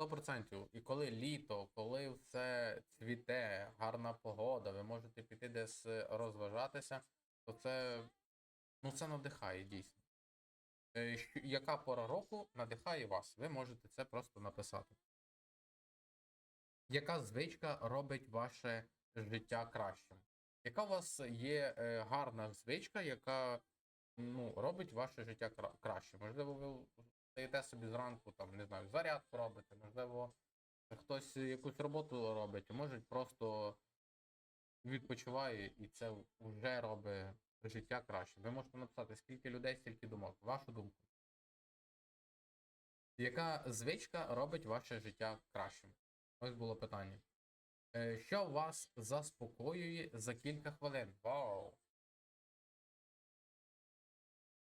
100%. І коли літо, коли все цвіте, гарна погода, ви можете піти десь е, розважатися, то це, ну, це надихає дійсно. Е, Яка пора року надихає вас? Ви можете це просто написати. Яка звичка робить ваше життя кращим? Яка у вас є е, гарна звичка, яка ну, робить ваше життя кра- краще? Можливо, ви стаєте собі зранку, там, не знаю, зарядку робите, можливо, хтось якусь роботу робить, може просто відпочиває і це вже робить життя краще. Ви можете написати, скільки людей, стільки думок. Вашу думку. Яка звичка робить ваше життя кращим? Ось було питання. Е, Що вас заспокоює за кілька хвилин? Вау!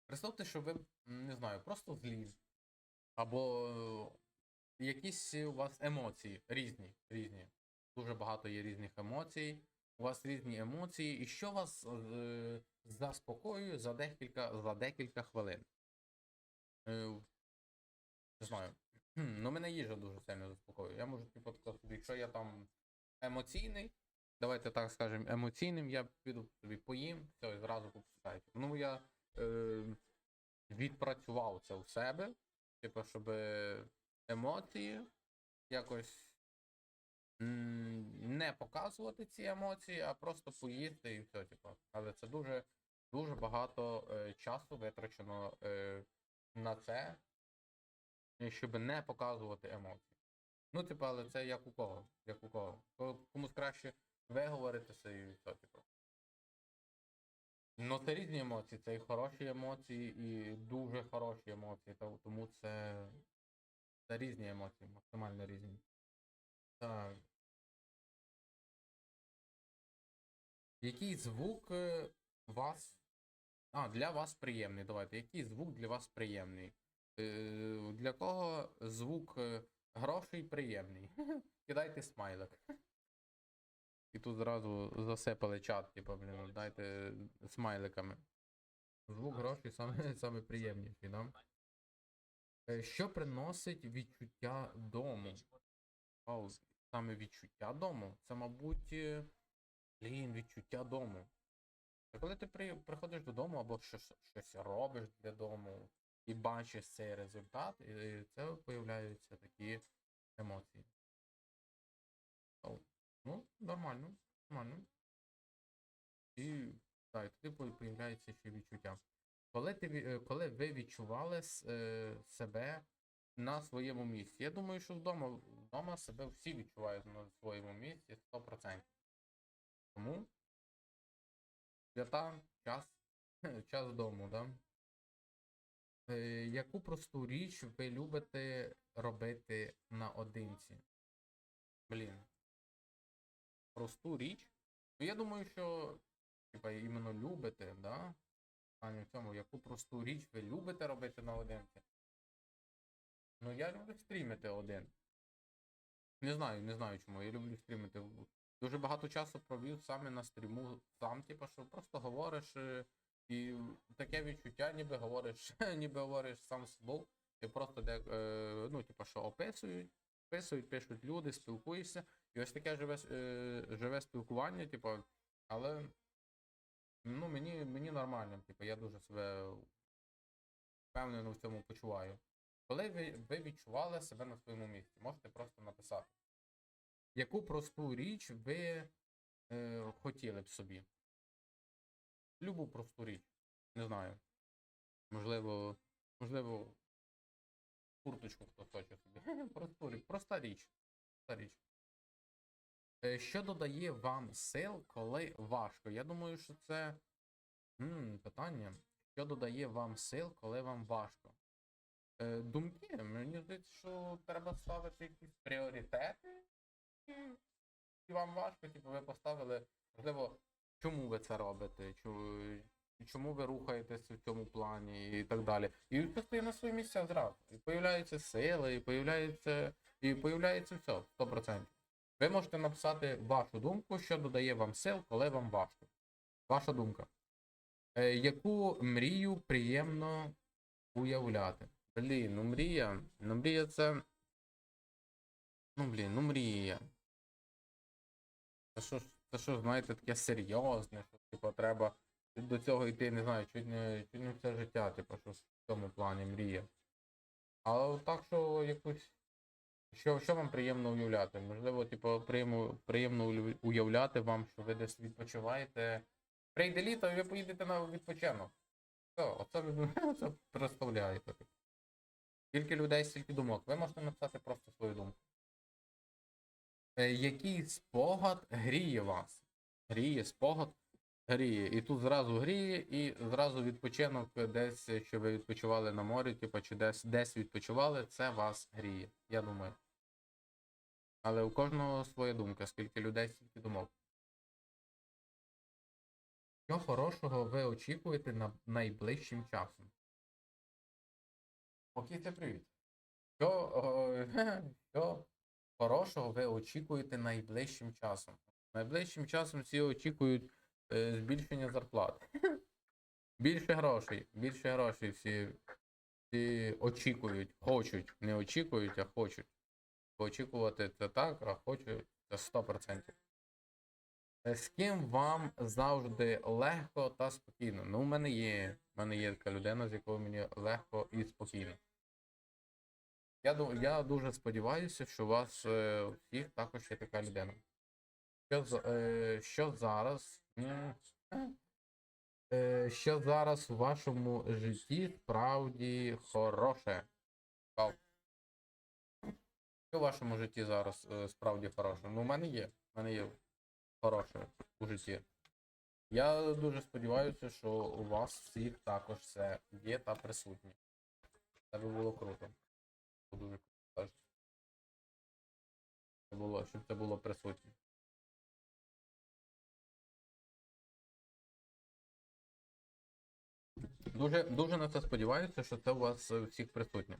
Представте, що ви, не знаю, просто злі. Або е, якісь у вас емоції різні. різні. Дуже багато є різних емоцій. У вас різні емоції. І що вас е, заспокоює за декілька, за декілька хвилин? Е, не знаю. Ну, мене їжа дуже сильно заспокоює. Я можу типу, собі, якщо я там емоційний, давайте так скажемо, емоційним, я піду собі поїм, все, і зразу попускаю. Ну, я е, відпрацював це в себе, типу, щоб емоції якось не показувати ці емоції, а просто поїсти і все, типу. Але це дуже, дуже багато е, часу витрачено е, на це, щоб не показувати емоції. Ну, типу, але це як у кого? Як у кого? Комусь краще виговоритися і все. Ну, це різні емоції, це і хороші емоції, і дуже хороші емоції. Тому це, це різні емоції, максимально різні. Так. Який звук е, вас. А, для вас приємний. Давайте. Який звук для вас приємний? Е, Для кого звук е, грошей приємний? Кидайте смайлик. І тут зразу засипали чат, типу, блін, дайте смайликами. Звук грошей саме, саме приємніший, да? Е, Що приносить відчуття дому? Саме відчуття дому? Це, мабуть, е, блін, відчуття дому. Коли ти при, приходиш додому або щось, щось робиш для дому і бачиш цей результат, і це появляються такі емоції. Ну, нормально, нормально. І так, тоді появляється ще відчуття. Коли, ти, е, коли ви відчували е, себе на своєму місці? Я думаю, що вдома, вдома себе всі відчувають на своєму місці 100%. Тому свята, час, час дому, да? Е, яку просту річ ви любите робити наодинці? Блін. Просту річ. Ну, я думаю, що, типа, іменно любите, да? А не в цьому, яку просту річ ви любите робити наодинці? Ну, я люблю стрімити один. Не знаю, не знаю чому. Я люблю стрімити. Дуже багато часу провів саме на стріму сам, типу, що просто говориш е, і таке відчуття, ніби говориш, ніби говориш сам собою. І просто де, е, ну, типу, що описують, описують, пишуть люди, спілкуєшся. І ось таке живе, е, живе спілкування, типу, але ну, мені, мені нормально, типу, я дуже себе впевнено в цьому почуваю. Коли ви, ви відчували себе на своєму місці, можете просто написати. Яку просту річ ви е, хотіли б собі? Любу просту річ. Не знаю. Можливо, можливо, курточку хтось хоче собі. Просту річ. Проста річ. Проста річ. Е, Що додає вам сил, коли важко? Я думаю, що це м, питання. Що додає вам сил, коли вам важко? Е, думки, мені здається, що треба ставити якісь пріоритети. І вам важко, типу, ви поставили, можливо, чому ви це робите, чому ви рухаєтесь в цьому плані і так далі. І це стає на свої місця зразу. І появляються сили, і появляється, і появляється все, 100%. Ви можете написати вашу думку, що додає вам сил, коли вам важко. Ваша думка. Е, яку мрію приємно уявляти? Блін, ну мрія. Ну мрія це. Ну, блін, ну мрія. Це що це що, знаєте, таке серйозне, що типу, треба до цього йти, не знаю, чуть не, чуть не все життя, типу, що в цьому плані мрія. Але так, що якусь. Що, що вам приємно уявляти? Можливо, типу, приємно, приємно уявляти вам, що ви десь відпочиваєте. Прийде літо і ви поїдете на відпочинок. Все, оце ви це представляєте. Скільки людей, стільки думок. Ви можете написати просто свою думку. Е, який спогад гріє вас? Гріє, спогад гріє. І тут зразу гріє, і зразу відпочинок десь, що ви відпочивали на морі, типу, чи десь, десь відпочивали, це вас гріє, я думаю. Але у кожного своя думка, скільки людей, стільки думок. Що хорошого ви очікуєте на найближчим часом? Окей, це привіт. Що, о, що хорошого ви очікуєте найближчим часом? Найближчим часом всі очікують збільшення зарплат. Більше грошей, більше грошей всі, всі очікують, хочуть, не очікують, а хочуть. Бо очікувати це так, а хочуть це 100%. Е, З ким вам завжди легко та спокійно? Ну, у мене є. У мене є така людина, з якою мені легко і спокійно. Я, я дуже сподіваюся, що у вас е, всіх також є така людина. Що, е, що зараз. Е, що зараз у вашому житті справді хороше? Що в вашому житті зараз е, справді хороше? Ну, у мене є. У мене є хороше у житті. Я дуже сподіваюся, що у вас всіх також це є та присутнє. Це би було круто. Дуже круто. Це було, щоб це було присутнє. Дуже, дуже на це сподіваюся, що це у вас е, всіх присутнє.